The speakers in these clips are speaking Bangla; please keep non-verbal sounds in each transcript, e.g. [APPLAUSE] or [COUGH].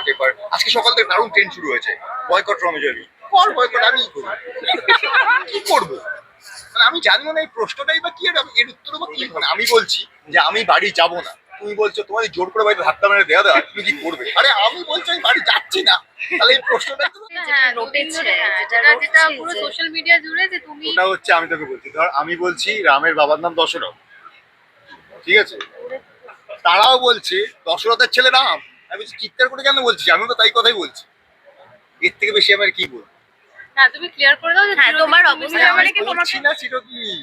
হোয়াট এভার আজকে সকাল থেকে দারুণ ট্রেন শুরু হয়েছে। বয়কট রমেজরি কর বয়কট আমি করব। কি করব? মানে আমি জানব না এই প্রশ্নটাই বা কি আর এর উত্তর বা কি মানে আমি বলছি যে আমি বাড়ি যাব না। তুমি বলছো তোমার জোর করে বাড়িতে ধাক্কা মেরে দেওয়া দেওয়া তুমি কি করবে? আরে আমি বলছি আমি বাড়ি যাচ্ছি না। তাহলে এই প্রশ্নটা হ্যাঁ, হ্যাঁ, যেটা যেটা যেটা ঘটছে পুরো সোশ্যাল মিডিয়া জুড়ে যে তুমি ওটা হচ্ছে আমি তোকে বলছি ধর আমি বলছি রামের বাবার নাম দশরথ। ঠিক আছে? তারাও বলছে দশরথের ছেলে রাম। আমি চিৎকার করে কেন বলছিস আমি তো তাই কথাই বলছি। এর থেকে বেশি আমার কি বলব? হ্যাঁ তুমি ক্লিয়ার করে দাও হ্যাঁ, তোমার অবস্থা মানে কি করছি না চিরদিনই।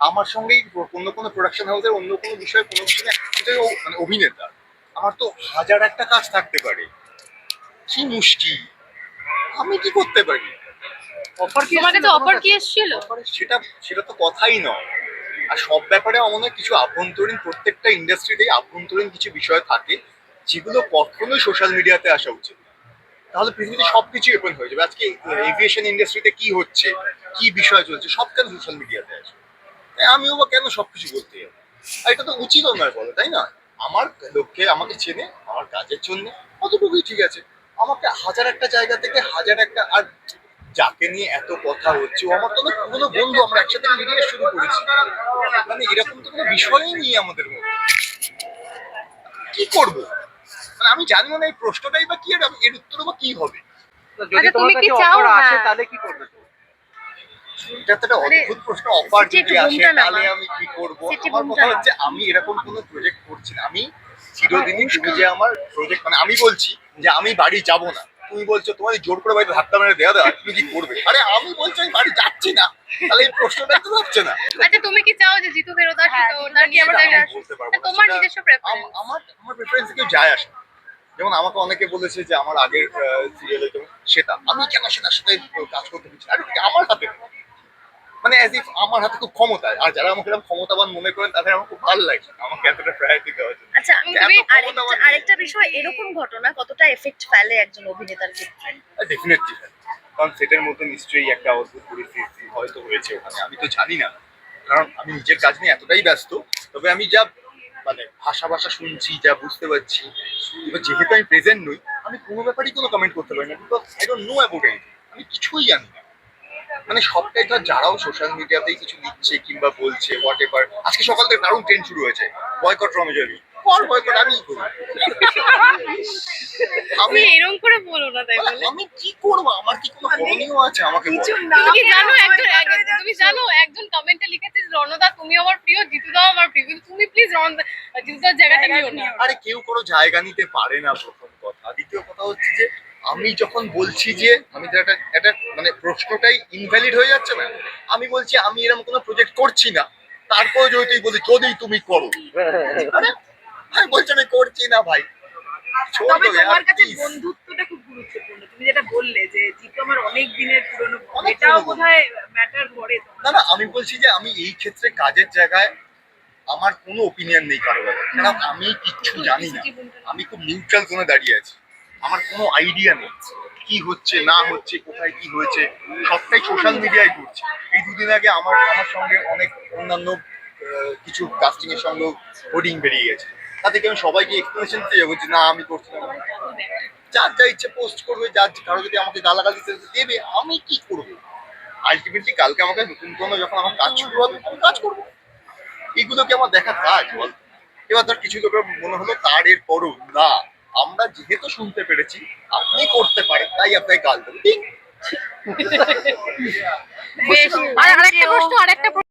আমার সঙ্গেই অন্য কোনো প্রোডাকশন হাউসের অন্য কোনো বিষয়ে কোনো কিছু না মানে অভিনেতা। আমার তো হাজার একটা কাজ থাকতে পারে। কি মুশকিল। আমি কি করতে পারি? তোমার কাছে অফার কি এসেছিল? সেটা সেটা তো কথাই নয়। আর সব ব্যাপারে আমার কিছু আভ্যন্তরীণ প্রত্যেকটা ইন্ডাস্ট্রিতেই আভ্যন্তরীণ কিছু বিষয় থাকে। যেগুলো কখনোই সোশ্যাল মিডিয়াতে আসা উচিত। তাহলে পৃথিবীতে সবকিছু ওপেন হয়ে যাবে। আজকে এভিয়েশন ইন্ডাস্ট্রিতে কি হচ্ছে, কি বিষয় চলছে, সব কেন সোশ্যাল মিডিয়াতে আসে? তাই আমিও বা কেন সবকিছু বলতে যাব? আর এটা তো উচিত নয় বলো, তাই না আমার লক্ষ্যে আমাকে চেনে, আমার কাজের জন্য অতটুকুই ঠিক আছে। আমাকে হাজার একটা জায়গা থেকে হাজার একটা, আর যাকে নিয়ে এত কথা হচ্ছে আমার তো না পুরোনো বন্ধু, আমরা একসাথে মিলিয়ে শুরু করেছি। মানে এরকম তো কোনো বিষয়ই নেই আমাদের মধ্যে। কি করব? মানে আমি জানব না এই প্রশ্নটাই বা কি এর উত্তর বা কি হবে? যদি আচ্ছা, তোমার কাছে অফার আসে হ্যাঁ। তাহলে কি করবে এটা তো একটা অদ্ভুত প্রশ্ন অফার যদি আসে তাহলে আমি কি করব? আমার কথা হচ্ছে আমি এরকম কোনো প্রজেক্ট করছি না। আমি চিরদিনই তুমি যে আমার প্রজেক্ট মানে আমি বলছি যে আমি বাড়ি যাব না। তুমি বলছো তোমার জোর করে বাড়িতে ধাক্কা মেরে দেওয়া দেওয়া তুমি কি করবে? আরে আমি বলছি আমি বাড়ি যাচ্ছি না। তাহলে এই প্রশ্নটা তো হচ্ছে না। আচ্ছা তুমি কি চাও যে জিতু ফেরত আসুক? হ্যাঁ, সেটা। তোমার নিজস্ব প্রেফারেন্স আমার আমার প্রেফারেন্স কেউ যায় আসে। যেমন আমাকে অনেকে বলেছে যে আমার আগের সিরিয়ালে যেমন সেটা আমি কেন সেটার সাথে কাজ করতে পারছি আরে আমার হাতে মানে অ্যাজ ইফ আমার হাতে খুব ক্ষমতা। আর যারা আমাকে এরকম ক্ষমতাবান মনে করেন তাদের আমার খুব ভালো লাগে। আমাকে এতটা প্রায়োরিটি দেওয়া জন্য। আচ্ছা এত তুমি আরেকটা বিষয় এরকম ঘটনা কতটা এফেক্ট ফেলে একজন অভিনেতার ক্ষেত্রে? ডেফিনেটলি কারণ সেটার মধ্যে নিশ্চয়ই একটা অদ্ভুত পরিস্থিতি হয়তো হয়েছে ওখানে। আমি তো জানি না। কারণ আমি নিজের কাজ নিয়ে এতটাই ব্যস্ত তবে আমি যা মানে ভাষা ভাষা শুনছি, যা বুঝতে পারছি। এবার যেহেতু আমি প্রেজেন্ট নই, আমি কোনো ব্যাপারেই কোনো কমেন্ট করতে পারি না because I don't know about anything আমি কিছুই জানি না। মানে সবটাই ধর যারাও সোশ্যাল মিডিয়াতেই কিছু লিখছে কিংবা বলছে হোয়াট এভার আজকে সকাল থেকে দারুণ ট্রেন শুরু হয়েছে। বয়কট রমেজরি কর বয়কট আমি করি আমি এরকম করে বলো না তাই বলে। আমি কি করব? আমার কি কোনো করণীয় আছে আমাকে বলো? তুমি জানো একজন তুমি জানো একজন কমেন্টে লিখেছে রণদা তুমি আমার প্রিয় জিতুদাও আমার প্রিয় তুমি প্লিজ রণদা জিতুদার জায়গাটা নিও না। আরে কেউ কোনো জায়গা নিতে পারে না প্রথম কথা। দ্বিতীয় কথা হচ্ছে যে আমি যখন বলছি যে আমি তো একটা একটা মানে প্রশ্নটাই ইনভ্যালিড হয়ে যাচ্ছে না আমি বলছি আমি এরকম কোনো প্রজেক্ট করছি না। তারপর যদি তুই বলি যদি তুমি করো। [LAUGHS] হ্যাঁ বলছি আমি করছি না ভাই। তবে তোমার কাছে বন্ধুত্বটা খুব গুরুত্বপূর্ণ। তুমি যেটা বললে যে জিতু আমার অনেক দিনের পুরনো এটাও বোধহয় ম্যাটার করে না না আমি বলছি যে আমি এই ক্ষেত্রে কাজের জায়গায় আমার কোনো ওপিনিয়ন নেই কারও কারণ আমি কিচ্ছু জানি না। আমি খুব নিউট্রাল জোনে দাঁড়িয়ে আছি। আমার কোনো আইডিয়া নেই। কি হচ্ছে না হচ্ছে কোথায় কি হয়েছে সবটাই সোশ্যাল মিডিয়ায় ঘুরছে। এই দুদিন আগে আমার আমার সঙ্গে অনেক অন্যান্য কিছু কাস্টিং এর সঙ্গে হোর্ডিং বেরিয়ে গেছে। তাতে কি আমি সবাইকে এক্সপ্লেনেশন দিতে যাব যে না আমি করছি না যার যা ইচ্ছে পোস্ট করবে যার কারও যদি আমাকে গালাগালি দিতে দেবে আমি কি করব? আলটিমেটলি কালকে আমাকে নতুন কোনো যখন আমার কাজ শুরু হবে আমি কাজ করব। এগুলো কি আমার দেখা কাজ? বল। এবার ধর কিছু লোকের মনে হলো তার এর পরও না। আমরা যেহেতু শুনতে পেরেছি আপনি করতে পারেন তাই আপনাকে গাল দেবো। ঠিক। আরেকটা প্রশ্ন আরেকটা